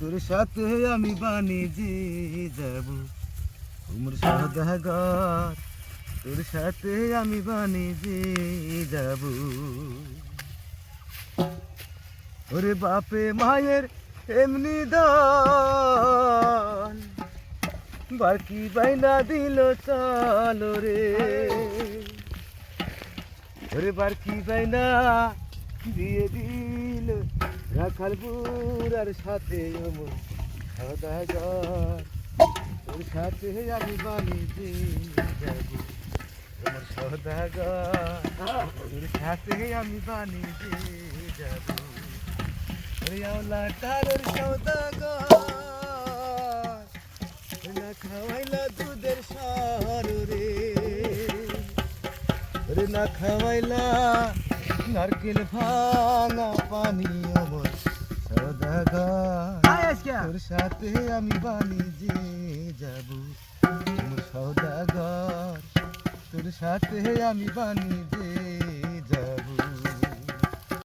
তোর সাথে আমি বাণিজ্যে যাব। উমর সদাগর তোর সাথে আমি বাণিজ্যে যাব। ওরে বাপে মায়ের এমনি দান বাকি বাইনা দিল চালো রে। ওরে বারকি বাইনা দিয়ে দিল রাখাল বুড়ার সাথে অমর সদাগর তোর সাথে আমি বাণিজ্যে যাব। তোমার সদাগর তোর সাথে আমি বাণিজ্যে যাব। তারের সদাগর না খাওয়াইলা দুধের সার রে। না খাওয়াইলা নারকেল ভাঙা পানি আমার সদাগর তোর সাথে আমি বাণিজ্যে যাব সদাগর তোর সাথে আমি বাণিজ্যে